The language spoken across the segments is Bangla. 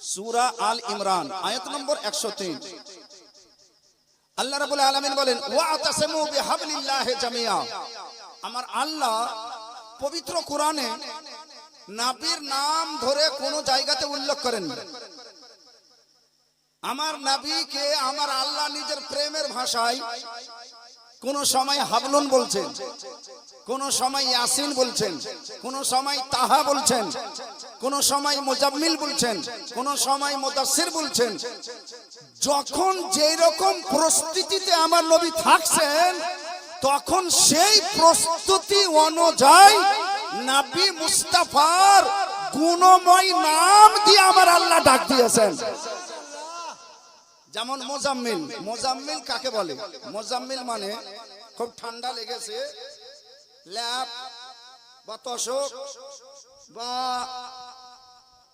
সূরা আল ইমরান, আয়াত নম্বর 103 আল্লাহ রাব্বুল আলামিন বলেন জামিয়া। আমার আল্লাহ পবিত্র কোরআনে নাবির নাম ধরে কোন জায়গাতে উল্লেখ করেন আমার নাবিকে, আমার আল্লাহ নিজের প্রেমের ভাষায় কোন সময় হাবলুন বলছেন, কোন সময় ইয়াসিন বলছেন, কোন সময় তাহা বলছেন, কোন সময় মোজাম্মিল বলছেন, কোন সময় মোদাসির বলছেন, যখন যেই রকম প্রস্তুতিতে আমার নবী থাকছেন, তখন সেই প্রস্তুতি অনুযায়ী নাবি মুস্তাফার গুণময় নাম দিয়ে আমার আল্লাহ ডাক দিয়েছেন। যেমন মোজাম্মিল মোজাম্মিল কাকে বলে? মোজাম্মিল মানে খুব ঠান্ডা লেগেছে। ল্যাপ বা তশক বা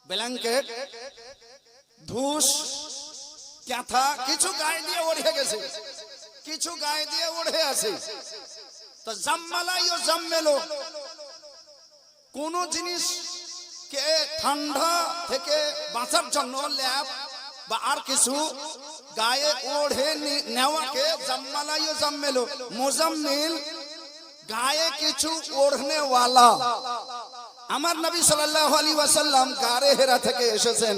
ব্ল্যাঙ্কেট, ধুস, ক্যাথা, কিছু গায়ে দিয়ে ওড়ে গেছে। কিছু গায়ে দিয়ে ওড়ে আছে। তো জাম্মালাই জাম্মেলো। কোন জিনিস কে ঠান্ডা থেকে বাঁচার জন্য ল্যাব বা আর কিছু গায়ে ওড়ে নেওয়াকে জাম্মালাই জম্মেলো। জাম্মেলো মোজাম্মিল, গায়ে কিছু ওড়নে আমার নবী সাল্লাল্লাহু আলাইহি ওয়াসাল্লাম গারে হেরা থেকে এসেছেন।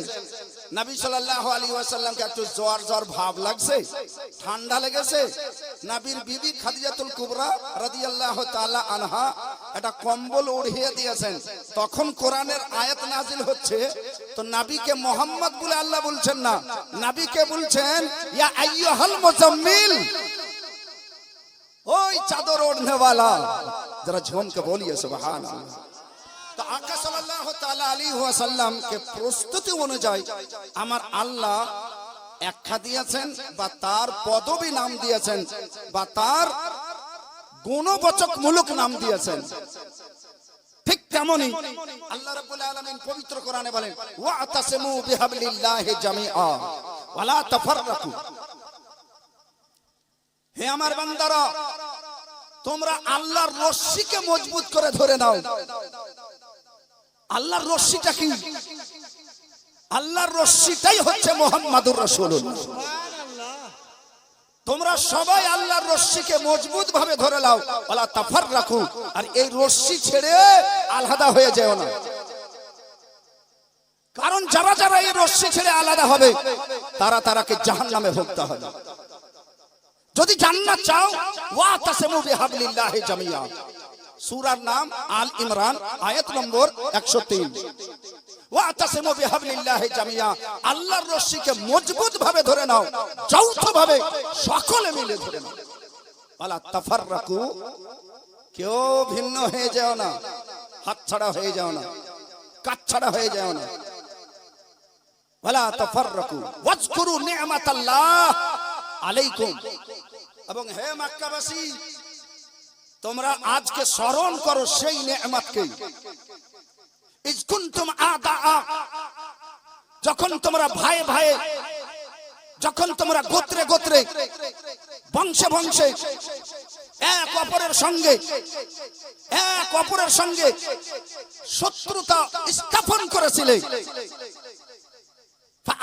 নবী সাল্লাল্লাহু আলাইহি ওয়াসাল্লামকে একটু জ্বর জ্বর ভাব লাগছে, ঠান্ডা লেগেছে। নবীর বিবি খাদিজাতুল কুবরা আনহা একটা কম্বল ওড়িয়ে দিয়েছেন। তখন কোরআনের আয়াত নাজিল হচ্ছে, তো নাবিকে মোহাম্মদ বলে আল্লাহ বলছেন না, নবীকে বলছেন, ইয়া আইয়ুহাল মুজাম্মিল ওই চাদর ওড়নেওয়ালা। যারা ঝুমকে বলিয়ে সুবহান প্রস্তুতি অনুযায়ী আমার আল্লাহ একখা দিয়েছেন বা তার পদবী নাম দিয়েছেন বা তার গুণবাচক মূলক নাম দিয়েছেন। ঠিক তেমনি আল্লাহ রাব্বুল আলামিন পবিত্র হে আমার তোমরা আল্লাহর রশ্মিকে মজবুত করে ধরে নাও। আল্লাহর রশ্মিটা কি? আল্লাহর রশ্মিটাই হচ্ছে মোহাম্মদুর রাসূলুল্লাহ। তোমরা সবাই আল্লাহর রশ্মিকে মজবুত ভাবে ধরে লাও ওলা তাফার রাখো আর এই রশ্মি ছেড়ে আলাদা হয়ে যেও না। কারণ যারা যারা এই রশ্মি ছেড়ে আলাদা হবে, তারা তারাকে জাহান্নামে ভুগতে হবে। যদি জান্নাত চাও, ওয়া তাসমু বিহাবলিল্লাহি জামিয়া। সূরার নাম আল ইমরান, আয়াত নম্বর 103 ওয়া তাসমু আল্লাহর রশিকে মজবুত ভাবে ধরে নাও যৌথ ভাবে সকলে মিলে ধরে নাও। ওয়ালা তাফাররাকু, কেউ ভিন্ন হয়ে যাও না হাতছাড়া হয়ে যাও না কাটছাড়া হয়ে যাও না। ওয়ালা তাফাররাকু, ওয়াজকুরু নি'মাতাল্লাহ আলাইকুম। এবং হে মক্কাবাসী তোমরা আজকে স্মরণ করো সেই নেমাতকে যখন তোমরা ভাই ভাই, যখন তোমরা গোত্রে গোত্রে, বংশে বংশে, এক অপরের সঙ্গে, এক অপরের সঙ্গে শত্রুতা স্থাপন করেছিলে।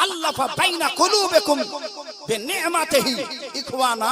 আল্লাহ বাইনা কলুবেকুম বিনিমাতিহি ইকুয়ানা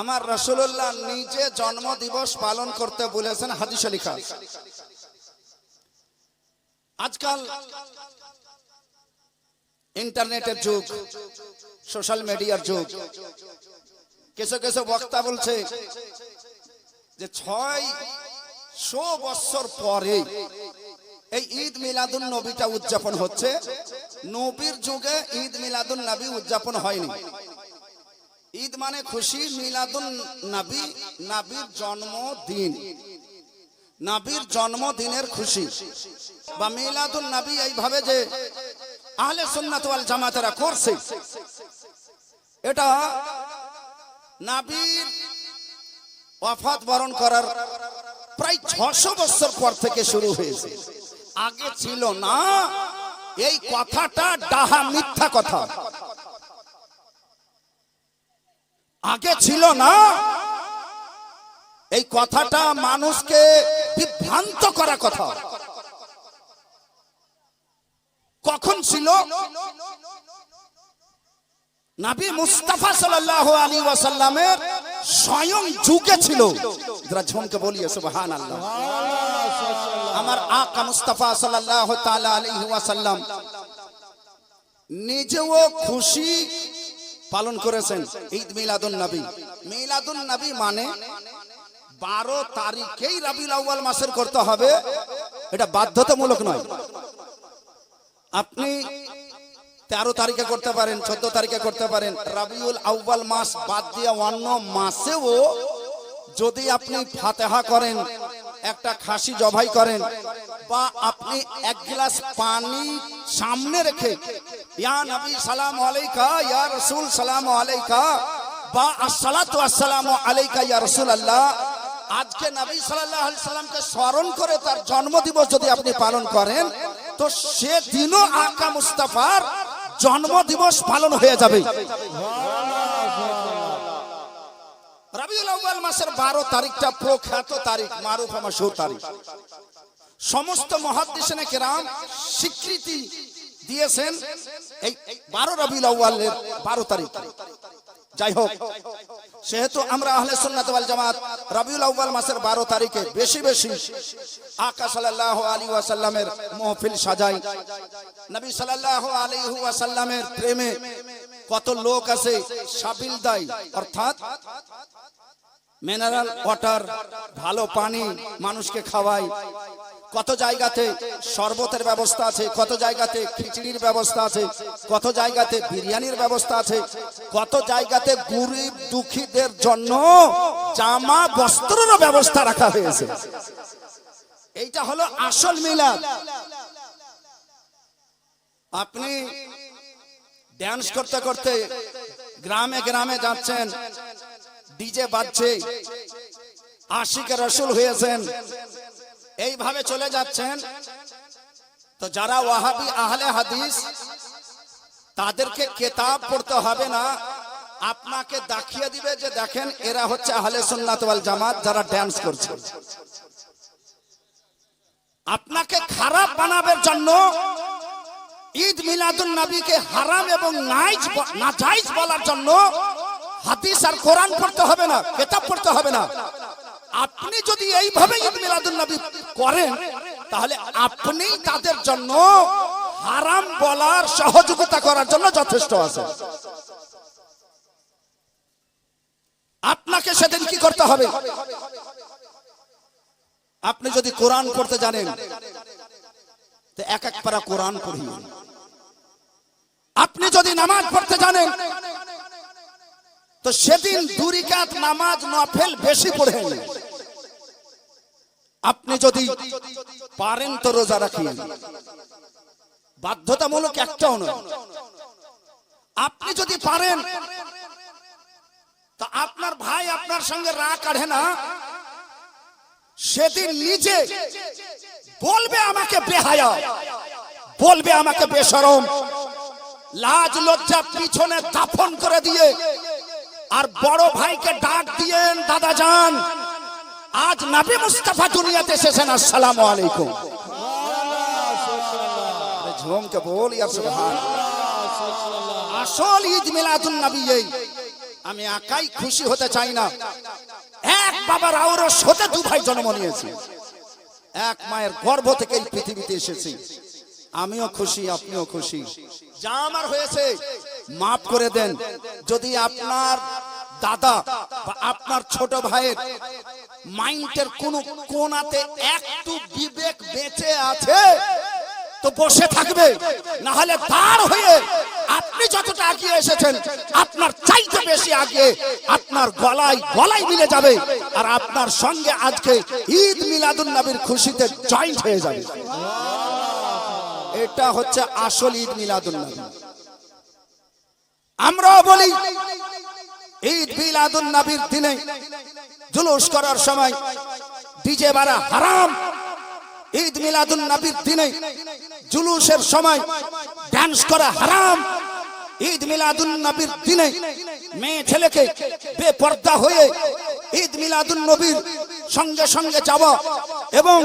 আমার রসুল্লাহ নিজে জন্ম দিবস পালন করতে বলেছেন হাদিস লিখা আজকাল ইন্টারনেটের যুগ, সোশ্যাল মিডিয়ার যুগ। কিছু কিছু বক্তা বলছে যে ছয় শো বছর পরে এই ঈদ মিলাদুন নবীটা উদযাপন হচ্ছে। নবীর যুগে ঈদ মিলাদুন নবী উদযাপন হয়নি। ঈদ মানে খুশি মিলাদুন নবী, নবীর জন্মদিন। নবীর জন্মদিনের খুশি। বা মিলাদুন নবী এইভাবে যে আহলে সুন্নাত ওয়াল জামাতেরা করছে, এটা নাবির ওয়াফাত বরণ করার প্রায় ছশো বছর পর থেকে শুরু হয়েছে। আগে ছিল না, এই কথাটা ডাহা মিথ্যা কথা। আগে ছিল না। এই কথাটা মানুষকে বিভ্রান্ত করা কথা। কখন ছিল? নাবি মুস্তাফা সাল্লাল্লাহু আলাইহি ওয়াসাল্লামের স্বয়ং যুগে ছিল। যারা ঝুমকে বলিয়ে সুবহান আল্লাহ আমার আকা মুস্তাফা সাল্লাল্লাহু তাআলা আলাইহি ওয়াসাল্লাম নিজেও খুশি পালন করেছেন ঈদ মিলাদুন নবী। মিলাদুন নবী মানে বারো তারিখেই রাবিউল আউয়াল মাসের করতে হবে। এটা বাধ্যতামূলক নয়। আপনি তেরো তারিখে করতে পারেন, চোদ্দ তারিখে করতে পারেন। রাবিউল আউ্বাল মাস বাদ দিয়ে অন্য মাসেও যদি আপনি ফাতেহা করেন, একটা খাসি জবাই করেন বা আপনি এক গ্লাস পানি সামনে রেখে, ইয়া নবী, সালাম আলাইকা, ইয়া রসুল, সালাম আলাইকা, বা আসসালাতু আসসালামু আলাইকা, ইয়া রসুল আল্লাহ আজকে নবী আলাইহি সাল্লামকে স্মরণ করে তার জন্মদিবস যদি আপনি পালন করেন, তো সে দিনও আকা মুস্তাফার জন্মদিবস পালন হয়ে যাবে। রবিউল আউয়াল মাসের বারো তারিখটা প্রখ্যাত তারিখ মারুফ মাসুর তারিখ। সমস্ত মহাদ্দেশনে কেরাম স্বীকৃতি দিয়েছেন এই বারো আউয়ালের বারো তারিখ। যাই হোক সেহেতু আমরা আহলে সুন্নাত ওয়াল জামাত রবিউল আউয়াল মাসের 12 তারিখে বেশি বেশি আকা সাল্লাল্লাহু আলাইহি ওয়াসাল্লামের মাহফিল সাজাই, নবী সাল্লাল্লাহু আলাইহি ওয়াসাল্লামের প্রেমে কত লোক আছে সাবিল দাই, অর্থাৎ মিনারেল ওয়াটার ভালো পানি মানুষকে খাওয়ায় কত জায়গাতে শরবতের ব্যবস্থা আছে, কত জায়গাতে খিচড়ির ব্যবস্থা আছে, কত জায়গাতে বিরিয়ানির ব্যবস্থা আছে, কত জায়গাতে গরিব দুঃখীদের জন্য জামা বস্ত্রেরও ব্যবস্থা রাখা হয়েছে। এইটা হলো আসল মিলাদ। আপনি ড্যান্স করতে করতে গ্রামে গ্রামে যাচ্ছেন ডিজে বাজছে। আশিকে রসুল হয়েছেন। এইভাবে চলে যাচ্ছেন। তো যারা ওয়াহাবি আহলে হাদিস, তাদেরকে কেতাব পড়তে হবে না। আপনাকে দেখিয়ে দিবে যে দেখেন, এরা হচ্ছে আহলে সুন্নাত ওয়াল জামাত যারা ড্যান্স করছে। আপনাকে খারাপ বানাবার জন্য ঈদ মিলাদুন নবীকে হারাম এবং নাইজ বলার জন্য হাদিস আর কোরআন পড়তে হবে না, কেতাব পড়তে হবে না। আপনি যদি এইভাবে ঈদ মিলাদুন নবী করেন, তাহলে আপনি তাদের জন্য হারাম বলার সহযোগিতা করার জন্য যথেষ্ট আছে। আপনাকে সেদিন কি করতে হবে? আপনি যদি কোরআন পড়তে জানেন এক এক পারা কোরআন পড়িয়ে আপনি যদি নামাজ পড়তে জানেন তো সেদিন দুরিকাত নামাজ নফেল বেশি পড়েন আপনি যদি পারেন তো রোজা রাখিয়েন বাধ্যতামূলক একটাও নয়। আপনি যদি পারেন, তা আপনার ভাই আপনার সঙ্গে রা কাঢ়ে না। সেদিন নিজে বলবে আমাকে বেহায়া, বলবে আমাকে বেশরম। লাজ লজ্জা পিছনে দাফন করে দিয়ে আর বড় ভাইকে ডাক দিয়েন, দাদা যান, আজ নবী মুস্তাফা দুনিয়াতে এসেছেন, আসসালামু আলাইকুম। ঝুমকে বল ইয়ার সুবহান আসল ঈদ মিলাদুন নবী আমি একাই খুশি হতে চাই না। এক বাবার আওরস হতে দু ভাই জন্ম নিয়েছি। এক মায়ের গর্ভ থেকে এই পৃথিবীতে এসেছি। আমিও খুশি, আপনিও খুশি। যা আমার হয়েছে, মাফ করে দেন। যদি আপনার দাদা বা আপনার ছোট ভাইয়ের মাইন্ডের কোন কোনাতে একটু বিবেক বেঁচে আছে, তো বসে থাকবে না হলে তার হয়ে আপনি যতটা আগিয়ে এসেছেন, আপনার চাইতে বেশি আগে আপনার গলায় গলায় মিলে যাবে, আর আপনার সঙ্গে আজকে ঈদ মিলাদুন নবীর খুশিতে জয়েন্ট হয়ে যাবে। এটা হচ্ছে আসল ঈদ মিলাদুল নবী। আমরাও বলি ঈদ মিলাদুন নবীর দিনে জুলুস করার সময় ডিজে বাড়া হারাম। ঈদ মিলাদুন নবীর দিনে জুলুসের সময় ডান্স করা হারাম। ঈদ মিলাদুন নবীর দিনে মেয়ে ছেলেকে বেপর্দা হয়ে ঈদ মিলাদুন নবীর সঙ্গে সঙ্গে যাওয়া এবং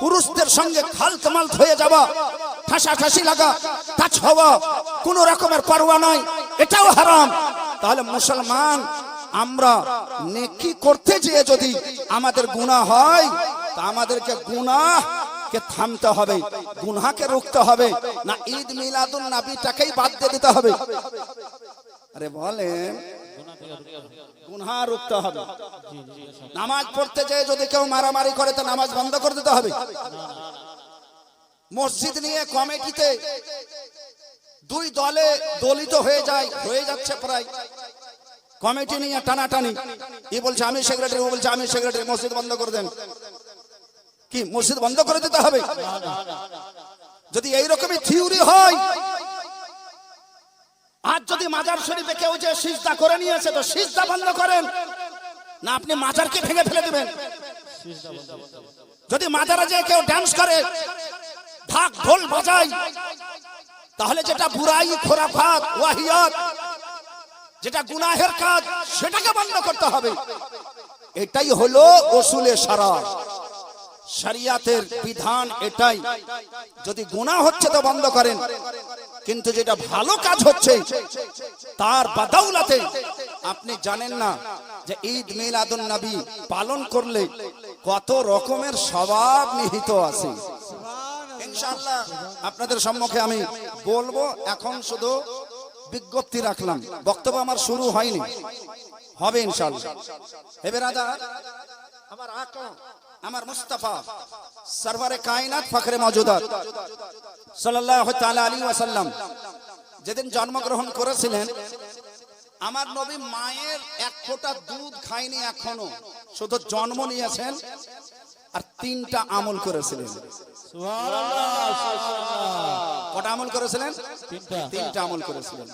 পুরুষদের সঙ্গে খালত মালত হয়ে যাওয়া, ঠাসা ঠাসি লাগা, টাচ হওয়া, কোন রকমের পারোয়া নয়, এটাও হারাম। তাহলে মুসলমান, আমরা নেকি করতে যেয়ে যদি আমাদের গুনাহ হয়, তা আমাদেরকে গুনাহ কে থামতে হবে, গুনহাকে রুখতে হবে, না ঈদ মিলাদুন নাবিটাকেই বাদ দিয়ে দিতে হবে। আরে বলেন, গুনহা রুখতে হবে। নামাজ পড়তে যেয়ে যদি কেউ মারামারি করে, তো নামাজ বন্ধ করে দিতে হবে। মসজিদ নিয়ে কমিটিতে দুই দলে দলিত হয়ে যায়, হয়ে যাচ্ছে প্রায়। কমিটি নিয়ে টানাটানি। ই বলছে, আমি সেক্রেটারি ও বলছে, আমি সেক্রেটারি মসজিদ বন্ধ করে দেন। কি, মসজিদ বন্ধ করে দিতে হবে? যদি এইরকমই থিওরি হয়, আর যদি মাজার শরীফে কেউ যে সিজদা করে নিয়েছে, তো সিজদা বন্ধ করেন। না, আপনি মাজারকে ভেঙে ফেলে দিবেন। যদি মাজারে যে কেউ ডান্স করে, ঢাক ঢোল বাজায় তাহলে যেটা বুড়াই খোরাফাত, ওয়াহিয়াত, যেটা গুনাহের কাজ, সেটাকে বন্ধ করতে হবে। এটাই হলো ওসুলে সারা। শরিয়াতের বিধান এটাই। যদি গুনাহ হচ্ছে তো বন্ধ করেন। কিন্তু যেটা ভালো কাজ হচ্ছে, তার বাদাউলাতে আপনি জানেন না যে ঈদ মিলাদুন নবী পালন করলে কত রকমের স্বভাব নিহিত আছে। ইনশাআল্লাহ আপনাদের সম্মুখে আমি বলব, এখন শুধু বিজ্ঞপ্তি রাখলাম। বক্তব্য আমার শুরু হয়নি। হবে ইনশাল্লাহ এবার রাজা আমার আমার মুস্তাফা, সরওয়ারে কায়নাত ফখরে মজুদার, সাল্লাল্লাহু তাআলা আলাইহি ওয়াসাল্লাম, যেদিন জন্মগ্রহণ করেছিলেন, আমার নবী মায়ের এক ফোঁটা দুধ খায়নি এখনও। শুধু জন্ম নিয়েছেন আর তিনটা আমল করেছিলেন। কটা আমল করেছিলেন? তিনটা। আমল করেছিলেন।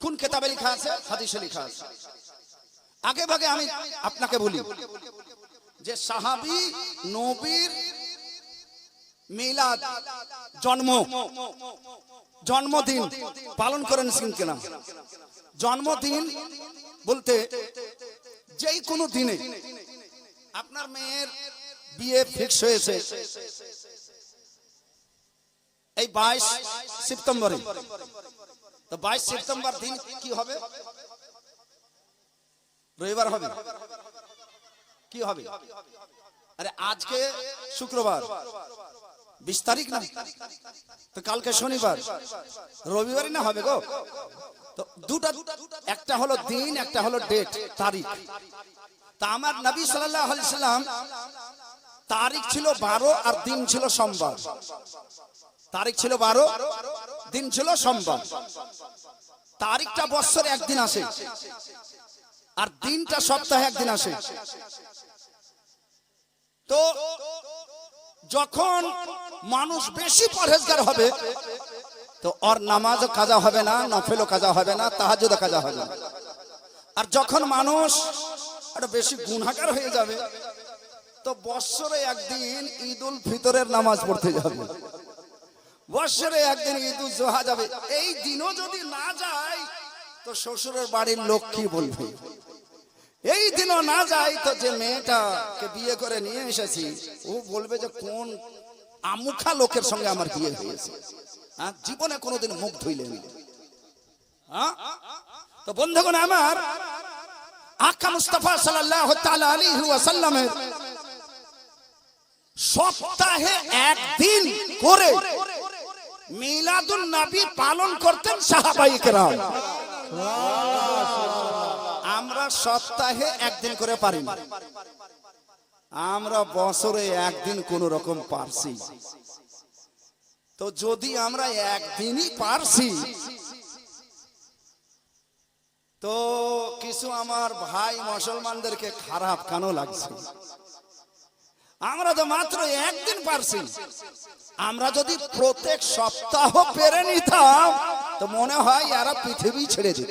কোন কেতাবে লেখা আছে? হাদিসে লেখা আছে। আগে ভাগে আমি আপনাকে বলি যে সাহাবি নবীর মিলাদ জন্ম জন্মদিন পালন করেন কিনা? জন্মদিন বলতে যেই কোনো দিনে আপনার মেয়ের বিয়ে ফিক্স হয়েছে। এই বাইশ সেপ্টেম্বরে। তো বাইশ সেপ্টেম্বর দিন কি হবে? রবিবার হবে। কি হবে? আরে আজকে শুক্রবার। বিশ তারিখ না? তো কালকে শনিবার। রবিবারই না হবে গো? তো দুটা, একটা হলো দিন, একটা হলো ডেট তারিখ। তা আমার নবী আলাইহি সাল্লাম তারিখ ছিল বারো আর দিন ছিল সোমবার। তারিখ ছিল বারো, দিন ছিল সোমবার। তারিখটা বছরে একদিন আসে আর দিনটা সপ্তাহে একদিন আসে। তো যখন মানুষ বেশি পরহেজগার হবে, তো ওর নামাজও কাজা হবে না, নফেলও কাজা হবে না তাহাজুদও কাজা হবে না। আর যখন মানুষ একটা বেশি গুণাকার হয়ে যাবে তো বৎসরে একদিন ঈদ উল ফিতরের নামাজ পড়তে যাবে। বৎসরে একদিন ঈদ উল জোহা যাবে। এই দিনও যদি না যায়, তো শ্বশুরের বাড়ির লোক কি বলবে? এই দিনও না যায়, তো যে মেয়েটাকে বিয়ে করে নিয়ে এসেছি, ও বলবে যে কোন আমুখা লোকের সঙ্গে আমার বিয়ে হয়েছে। হ্যাঁ জীবনে কোনোদিন মুখ ধুইলেন হ্যাঁ? তো বন্ধুগণ আমার আকা মুস্তাফা তাআলা আলাইহি ওয়াসাল্লামের সপ্তাহে একদিন করে মিলাদুন নবী পালন করতেন সাহাবাই কেরাম। আমরা সপ্তাহে একদিন করে পারি আমরা বছরে একদিন কোন রকম পারছি তো যদি আমরা একদিনই পারছি, তো কিছু আমার ভাই মুসলমানদেরকে খারাপ কেন লাগছে? আমরা তো মাত্র একদিন পারছি। আমরা যদি প্রত্যেক সপ্তাহ পেরে নিতাম, তো মনে হয় এরা পৃথিবী ছেড়ে দিত।